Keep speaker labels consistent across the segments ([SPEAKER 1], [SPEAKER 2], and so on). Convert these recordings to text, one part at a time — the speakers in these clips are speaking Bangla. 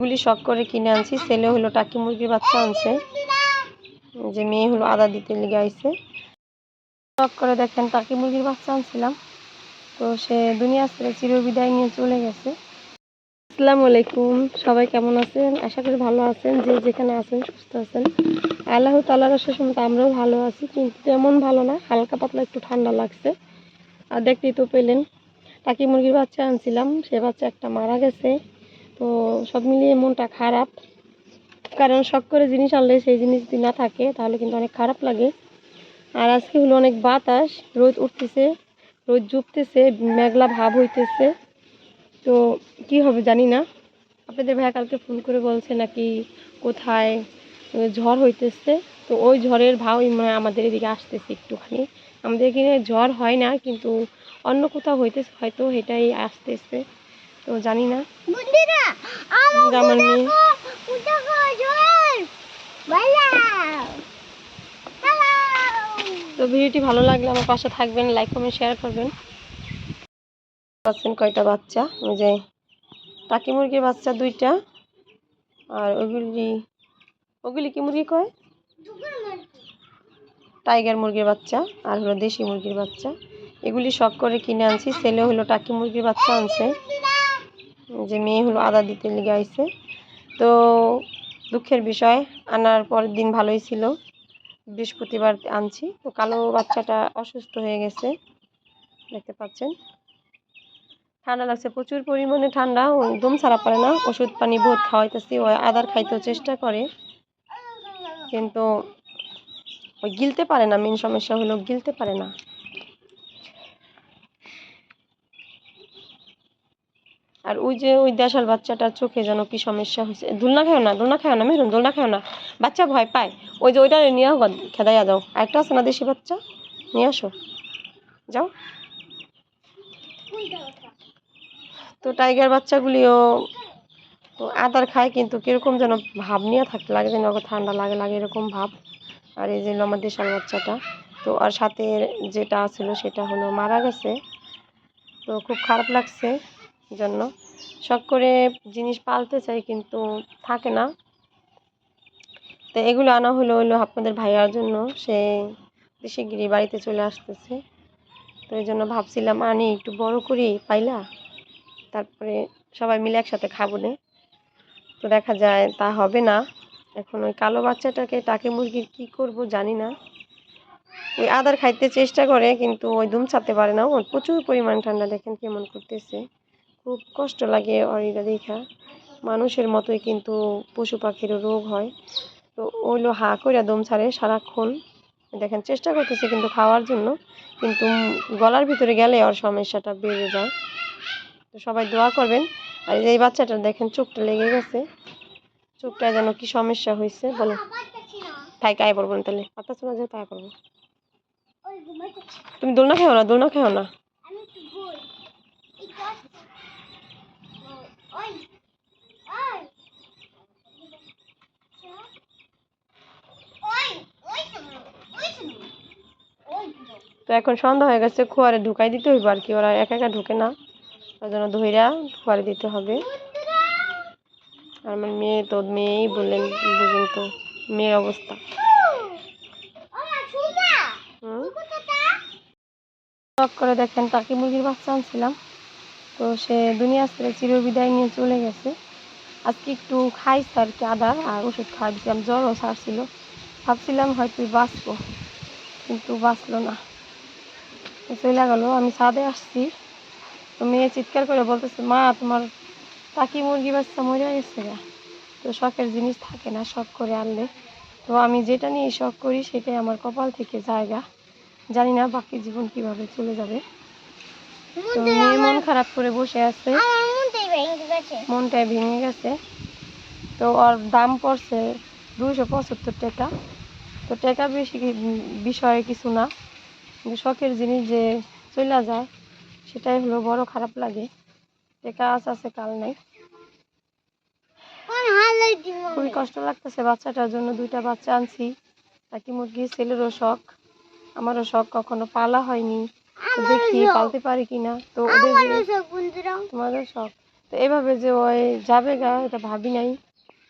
[SPEAKER 1] গুলি শখ করে কিনে আনছি। ছেলে হলো টাকি মুরগির বাচ্চা আনছে। যে মেয়ে হলো আদা দিতে লেগে আইছে। শখ করে দেখেন টাকি মুরগির বাচ্চা আনছিলাম। তো সে দুনিয়া ছেড়ে চিরবিদায় নিয়ে চলে গেছে। আসসালামু আলাইকুম। সবাই কেমন আছেন? আশা করি ভালো আছেন। যে যেখানে আছেন, সুস্থ আছেন। আল্লাহ তালার আসার সময় আমরাও ভালো আছি, কিন্তু তেমন ভালো না। হালকা পাতলা একটু ঠান্ডা লাগছে। আর দেখতেই তো পেলেন, টাকি মুরগির বাচ্চা আনছিলাম। সে বাচ্চা একটা মারা গেছে। তো সব মিলিয়ে মনটা খারাপ। কারণ শখ করে জিনিস আনলে সেই জিনিস যদি না থাকে, তাহলে কিন্তু অনেক খারাপ লাগে। আর আজকে হলো অনেক বাতাস, রোদ উঠতেছে, রোদ জুপতেছে মেঘলা ভাব হইতেছে। তো কি হবে জানি না। আপনাদের ভাইয়া কালকে ফোন করে বলছে নাকি কোথায় ঝড় হইতেছে। তো ওই ঝড়ের ভাবই মনে আমাদের এদিকে আসতেছে একটুখানি। আমাদের এখানে ঝড় হয় না, কিন্তু অন্য কোথাও হইতেছে, হয়তো এটাই আসতেছে। তো জানি না। আমার মেয়ে তো ভিডিওটি ভালো লাগলে আমার পাশে থাকবেন লাইক কমেন্ট শেয়ার করবেন। পাচ্ছেন কয়টা বাচ্চা? ওই যে টাকি মুরগির বাচ্চা দুইটা আর ওগুলি ওগুলি কি মুরগি কয়? টাইগার মুরগির বাচ্চা আর হলো দেশি মুরগির বাচ্চা। এগুলি শখ করে কিনে আনছি ছেলে হলো টাকি মুরগির বাচ্চা আনছে। যে মেয়ে হলো আদা দিতে লেগে আইছে। তো দুঃখের বিষয়, আনার পরের দিন ভালোই ছিল। বৃহস্পতিবার আনছি। তো কালো বাচ্চাটা অসুস্থ হয়ে গেছে, দেখতে পাচ্ছেন। ঠান্ডা লাগছে, প্রচুর পরিমাণে ঠান্ডা একদম ছাড়া পারে না। ওষুধ পানি বহুত খাওয়াইতেছি, ও আদার খাইতেও চেষ্টা করে। কিন্তু ওই গিলতে পারে না মেন সমস্যা হলো গিলতে পারে না। আর ওই যে ওই দেশাল বাচ্চাটার চোখে যেন কি সমস্যা হয়েছে। দোলনা খাও না, দোলনা খাও না মেরুন দোলনা খাও না। বাচ্চা ভয় পায়। ওই যে ওইটা নিয়ে হোক খেদাইয়া দাও। একটা আছে না দেশি বাচ্চা? নিয়ে আসো। যাও। তো টাইগার বাচ্চাগুলিও তো আদার খায়, কিন্তু কীরকম যেন ভাব নিয়ে থাকতে লাগে যেন ঠান্ডা লাগে লাগে এরকম ভাব। আর এই যে আমার দেশাল বাচ্চাটা। তো আর সাথে যেটা ছিল সেটা হলো মারা গেছে। তো খুব খারাপ লাগছে। জন্য। শখ করে জিনিস পালতে চাই কিন্তু থাকে না। তো এগুলো আনা হলো হলো আপনাদের ভাইয়ার জন্য। সে দেশিগিরি বাড়িতে চলে আসতেছে। তো এই জন্য ভাবছিলাম, আনি একটু বড় করি, পাইলা? তারপরে সবাই মিলে একসাথে খাব নে। তো দেখা যায়, তা হবে না। এখন ওই কালো বাচ্চাটাকে টাকে মুরগির কি করব জানি না। ওই আদার খাইতে চেষ্টা করে, কিন্তু ওই দুম ছাড়তে পারে না। ওর প্রচুর পরিমাণ ঠান্ডা, দেখেন কেমন করতেছে। খুব কষ্ট লাগে এটা দেখা। মানুষের মতোই কিন্তু পশু পাখিরও রোগ হয়। তো ওইলো হা করে দম ছাড়ে সারাক্ষণ। দেখেন, চেষ্টা করতেছে কিন্তু খাওয়ার জন্য, কিন্তু গলার ভিতরে গেলে ওর সমস্যাটা বেড়ে যায়। তো সবাই দোয়া করবেন। আর এই বাচ্চাটা দেখেন, চোখটা লেগে গেছে। চোখটা যেন কি সমস্যা হয়েছে বলো। তাই কায় পড়ব না তাহলে? পাতা শোনা যায় তাই পড়ব তুমি দোলনা খাও না, দোলনা খাও না
[SPEAKER 2] আমি একটু ভুল এই গাছ ওই ওই
[SPEAKER 1] তো এখন সন্ধ্যা হয়ে গেছে খোয়ারে ঢুকাই দিতে হইব আর কি ওরা একা একা ঢুকে না। ওই জন্য ধইরা খোয়ারে দিতে হবে। আর আমার মেয়ে তো মেয়েই বললেন বুঝুন তো মেয়ের অবস্থা। করে দেখেন টাকি মুরগির বাচ্চা আনছিলাম। তো সে দুনিয়া ছেড়ে চিরবিদায় নিয়ে চলে গেছে। আজকে একটু খাইছে আর কি আদা আর ওষুধ খাওয়া দিয়েছিলাম জ্বরও ছাড়ছিল। ভাবছিলাম হয়তো বাঁচবো, কিন্তু বাঁচলো না। চলে গেলো, আমি ছাদে আসছি। তো মেয়ে চিৎকার করে বলতেছে, মা, তোমার টাকি মুরগি বাচ্চা মরে গেছে গা। তো শখের জিনিস থাকে না, শখ করে আনলে। তো আমি যেটা নিয়ে শখ করি, সেটাই আমার কপাল থেকে জায়গা। জানি না বাকি জীবন কীভাবে চলে যাবে। তো মেয়ে মন খারাপ করে বসে আছে।
[SPEAKER 2] মনটাই ভেঙে গেছে।
[SPEAKER 1] তো ওর দাম পড়ছে দুশো পঁচাত্তর টাকা। তো টাকা বেশি বিষয়ে কিছু না। শখের জিনিস যে চলে যায় সেটাই হলো বড় খারাপ লাগে। টাকা আজ আছে কাল নাই। খুবই কষ্ট লাগতেছে বাচ্চাটার জন্য। দুইটা বাচ্চা আনছি। নাকি মুরগি ছেলেরও শখ। আমারও শখ কখনো পালা হয়নি। দেখি পালতে পারি কিনা। তো ওদের
[SPEAKER 2] সব
[SPEAKER 1] তোমাদের শখ তো এভাবে যে ওই যাবে গা এটা ভাবি নাই।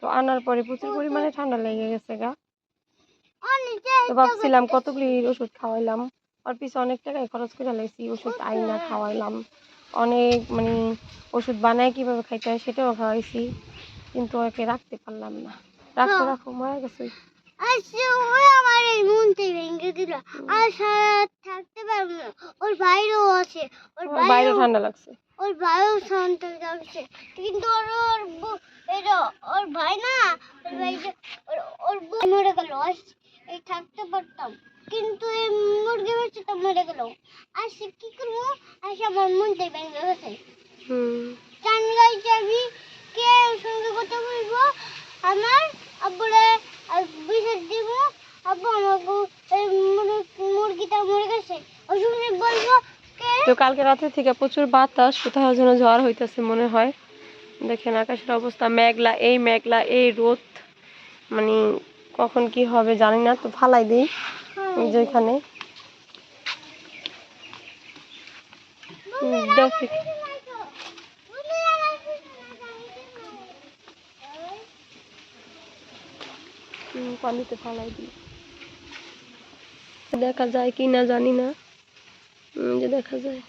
[SPEAKER 1] তো আনার পরে প্রচুর পরিমাণে ঠান্ডা লেগে গেছে গা। তো ভাবছিলাম কতগুলি ওষুধ খাওয়াইলাম। ওর পিছে অনেক টাকাই খরচ করে লাগছি ওষুধ আইনা খাওয়াইলাম। অনেক মানে ওষুধ বানায় কীভাবে খাইতে হয় সেটাও খাওয়াইছি। কিন্তু ওকে রাখতে পারলাম না। রাখো
[SPEAKER 2] হ্যাঁ।
[SPEAKER 1] রাখো মারা গেছে।
[SPEAKER 2] ও আমার এই মনটা ভেঙে দিল। আর সারা থাকতে পারব না। ওর বাইরেও আছে। ওর
[SPEAKER 1] বাইরে
[SPEAKER 2] বাইরেও
[SPEAKER 1] ঠান্ডা লাগছে।
[SPEAKER 2] ওর ভাইও শান্ত যাচ্ছে কিন্তু ওর ওর এটা ওর ভাই না ওর ভাই ওর বউ মরে গেল। এই থাকতে পারতাম। কিন্তু এই মুরগি বাচ্চাটা মরে গেল। আর সে কি করব? আর সে আমার মনটা ভেঙে গেছে।
[SPEAKER 1] হুম।
[SPEAKER 2] চানগাই যাবি কে ওর সঙ্গে কথা বলব? আমার আব্বুরে বিশেষ দিব আব্বু আমাকে এই মুরগিটা মরে গেছে। সঙ্গে বলব
[SPEAKER 1] তো কালকে রাতে থেকে প্রচুর বাতাস কোথাও যেন ঝড় হইতেছে মনে হয়। দেখেন আকাশের অবস্থা মেঘলা এই মেঘলা এই রোদ। মানে কখন কি হবে জানি না তো ফালাই দিই এই যে এখানে হুম, দেখি হুম, পানিতে ফালাই দিই। দেখা যায় কি না জানি না। যে দেখা যায়।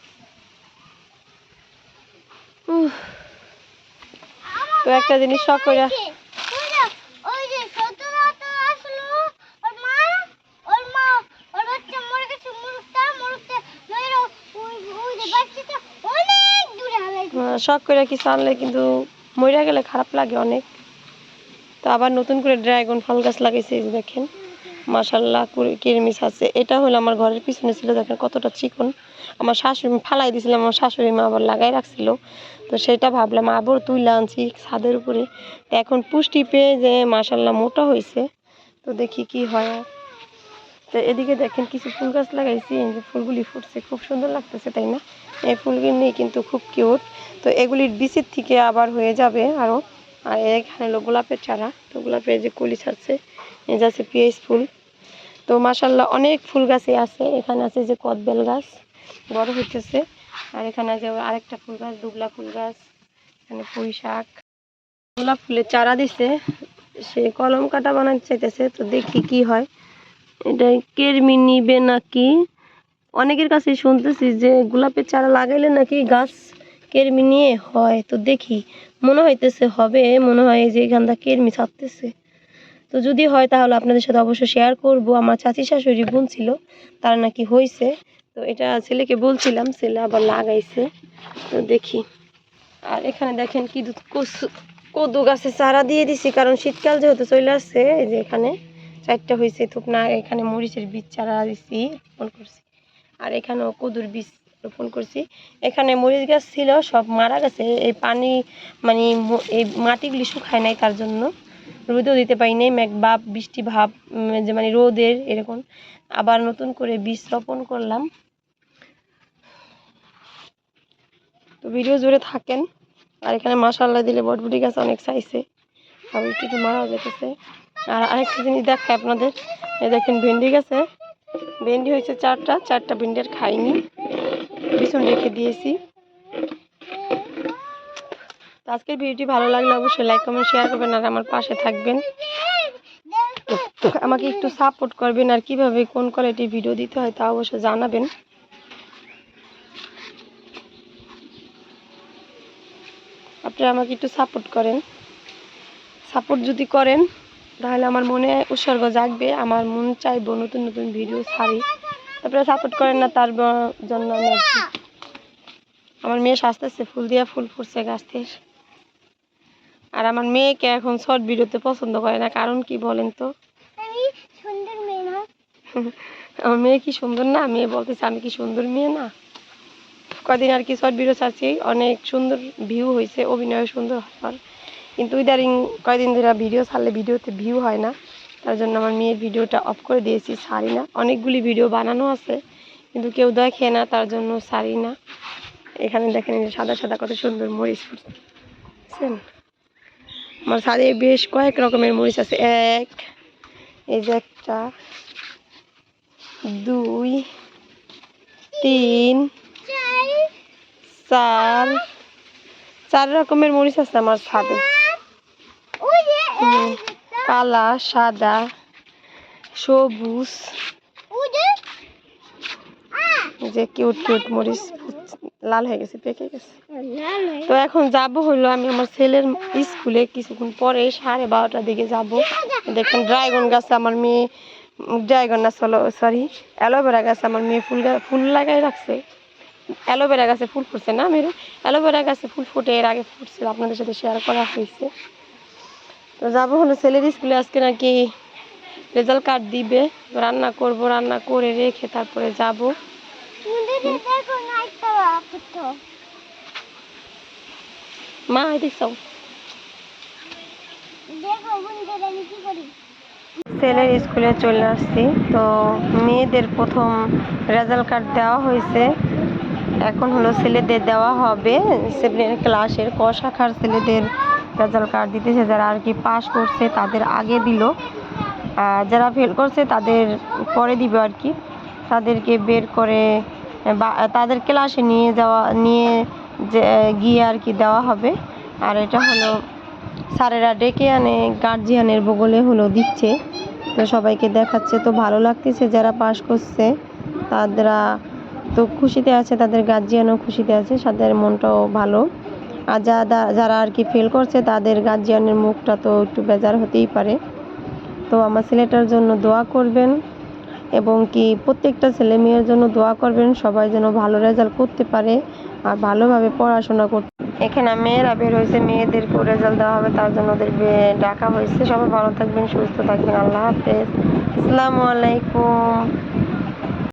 [SPEAKER 1] তো একটা জিনিস শখ করে
[SPEAKER 2] ওই যে সতেরো তো আসলো ওর মা ওর মা ওর বাচ্চা মরে গেছে মুরগটা মুরগটা মেরে ওই ওই যে বাচ্চাটা অনেক দূরে হালাই
[SPEAKER 1] আহ, শখ করে কিছু আনলে কিন্তু মরে গেলে খারাপ লাগে অনেক। তো আবার নতুন করে ড্রাগন ফল গাছ লাগাইছে দেখেন। মাসাল্লাহ কিরমিস আছে। এটা হলো আমার ঘরের পিছনে ছিল, দেখেন কতটা চিকন। আমার শাশুড়ি ফালাই দিয়েছিলাম আমার শাশুড়ি মা আবার লাগাই রাখছিল। তো সেটা ভাবলাম, আবার তুইলা আনছি ছাদের উপরে। এখন পুষ্টি পেয়ে যে মাসাল্লাহ মোটা হয়েছে তো দেখি কি হয়। তো এদিকে দেখেন কিছু ফুল গাছ লাগাইছি যে ফুলগুলি ফুটছে, খুব সুন্দর লাগতেছে, তাই না? এই ফুলগুলি নিয়ে কিন্তু খুব কিউট তো এগুলির বিচির থেকে আবার হয়ে যাবে আরও আর এখানে হলো গোলাপের চারা। তো গোলাপের যে কলি ছাড়ছে এই আছে পিএস ফুল। তো মাসাল্লাহ অনেক ফুল গাছই আছে। এখানে আছে যে কদবেল গাছ, বড় হইতেছে। আর এখানে আছে আরেকটা ফুল গাছ, দুবলা ফুল গাছ, এখানে পুঁই শাক। গোলাপ ফুলের চারা দিছে। সে কলম কাটা বানাতে চাইতেছে। তো দেখি কি হয়। এটা কেরমি নিবে নাকি অনেকের কাছে শুনতেছি যে গোলাপের চারা লাগাইলে নাকি গাছ কেরমি নিয়ে হয়। তো দেখি মনে হইতেছে, হবে, মনে হয় যে এখানটা কেরমি ছাড়তেছে। তো যদি হয় তাহলে আপনাদের সাথে অবশ্যই শেয়ার করব। আমার চাচি শাশুড়ি বোন ছিল, তার নাকি হয়েছে তো এটা ছেলেকে বলছিলাম, ছেলে আবার লাগাইছে। তো দেখি। আর এখানে দেখেন কি কদু গাছে চারা দিয়ে দিছি, কারণ শীতকাল যেহেতু চলে আসছে, এই যে এখানে চারটা হয়েছে থুকনা এখানে মরিচের বীজ চারা দিছি, রোপণ করছি। আর এখানেও কদুর বীজ রোপণ করছি। এখানে মরিচ গাছ ছিল, সব মারা গেছে। এই পানি মানে এই মাটিগুলি শুকায় নাই তার জন্য। রোদেও দিতে পারি নাই, মেঘ ভাব, বৃষ্টি ভাব যে মানে রোদের এরকম। আবার নতুন করে বীজ রোপণ করলাম। তো ভিডিও জুড়ে থাকেন। আর এখানে মাসাল্লাহ দিলে বটবুটি গাছ অনেক চাইছে। আর কিছু মারা যেতেছে আর আরেকটা জিনিস দেখায় আপনাদের। এই দেখেন ভেন্ডি গাছে। ভেন্ডি হয়েছে চারটা চারটা ভেন্ডি আর খাইনি। পিছন রেখে দিয়েছি। তো আজকের ভিডিওটি ভালো লাগলে অবশ্যই লাইক কমেন্ট শেয়ার করবেন আর আমার পাশে থাকবেন। আমাকে একটু সাপোর্ট করবেন আর কীভাবে কোন কোয়ালিটির ভিডিও দিতে হয় তা অবশ্যই জানাবেন। আপনারা আমাকে একটু সাপোর্ট করেন। সাপোর্ট যদি করেন, তাহলে আমার মনে উৎসর্গ জাগবে। আমার মন চাইব নতুন নতুন ভিডিও ছাড়ি। তারপরে সাপোর্ট করেন না তার জন্য আমি আমার মেয়ে সাজতেছে ফুল দিয়ে ফুল ফুটছে গাছ থেকে আর আমার মেয়েকে এখন শর্ট ভিডিওতে পছন্দ করে না কারণ কি বলেন তো?
[SPEAKER 2] মেয়ে না।
[SPEAKER 1] আমার মেয়ে কি সুন্দর না? মেয়ে বলতেছে আমি কি সুন্দর মেয়ে না? কদিন আর কি শর্ট ভিডিও ছাড়ছি অনেক সুন্দর ভিউ হয়েছে অভিনয় সুন্দর হওয়ার। কিন্তু ইদারিং কয়দিন ধরে ভিডিও ছাড়লে ভিডিওতে ভিউ হয় না। তার জন্য আমার মেয়ের ভিডিওটা অফ করে দিয়েছি ছাড়ি না অনেকগুলি ভিডিও বানানো আছে কিন্তু কেউ দেখে না তার জন্য ছাড়ি না এখানে দেখেন সাদা সাদা কত সুন্দর মরিচ বুঝছেন? আমার ছাদে বেশ কয়েক রকমের মরিচ আছে। এক এই যে একটা দুই তিন চার চার রকমের মরিচ আছে আমার ছাদে হুম। কালা, সাদা, সবুজ।
[SPEAKER 2] যে
[SPEAKER 1] কিউট কিউট মরিচ লাল হয়ে গেছে, পেকে গেছে। তো এখন যাব হলো আমি আমার ছেলের স্কুলে, কিছুক্ষণ পরে সাড়ে বারোটার দিকে যাব। দেখেন ড্রাগন গাছ, আমার মেয়ে, ড্রাগন না, চলো সরি অ্যালোভেরা গাছ, আমার মেয়ে ফুল ফুল লাগাই রাখছে। অ্যালোভেরা গাছে ফুল ফুটছে না মেরে অ্যালোভেরা গাছে ফুল ফুটে, এর আগে ফুটছিল, আপনাদের সাথে শেয়ার করা হয়েছে। তো যাব হলো ছেলের স্কুলে, আজকে নাকি রেজাল্ট কার্ড দিবে। রান্না করব, রান্না করে রেখে তারপরে যাব। মা ছেলের স্কুলে চলে আসছি। তো মেয়েদের প্রথম রেজাল্ট কার্ড দেওয়া হয়েছে। এখন হলো ছেলেদের দেওয়া হবে। ক্লাসের ক শাখার ছেলেদের রেজাল্ট কার্ড দিতেছে, যারা আর কি পাস করছে তাদের আগে দিল। যারা ফেল করছে তাদের পরে দিবে আর কি। তাদেরকে বের করে, বা তাদের ক্লাসে নিয়ে যাওয়া, নিয়ে গিয়ে আর কি দেওয়া হবে। আর এটা হলো স্যারেরা ডেকে আনে গার্জিয়ানের বগলে হলো দিচ্ছে। তো সবাইকে দেখাচ্ছে, তো ভালো লাগতেছে যারা পাস করছে। তারা তো খুশিতে আছে, তাদের গার্জিয়ানও খুশিতে আছে তাদের মনটাও ভালো। আর যারা আর কি ফেল করছে, তাদের গার্জিয়ানের মুখটা তো একটু বেজার হতেই পারে। তো আমার ছেলেটার জন্য দোয়া করবেন এবং কি প্রত্যেকটা ছেলে মেয়ের জন্য দোয়া করবেন, সবাই যেন ভালো রেজাল্ট করতে পারে আর ভালোভাবে পড়াশোনা করতে এখানে মেয়েরা বের হয়েছে মেয়েদেরকেও রেজাল্ট দেওয়া হবে, তার জন্য ওদের ডাকা হয়েছে। সবাই ভালো থাকবেন, সুস্থ থাকবেন। আল্লাহ হাফেজ। আসসালামু আলাইকুম।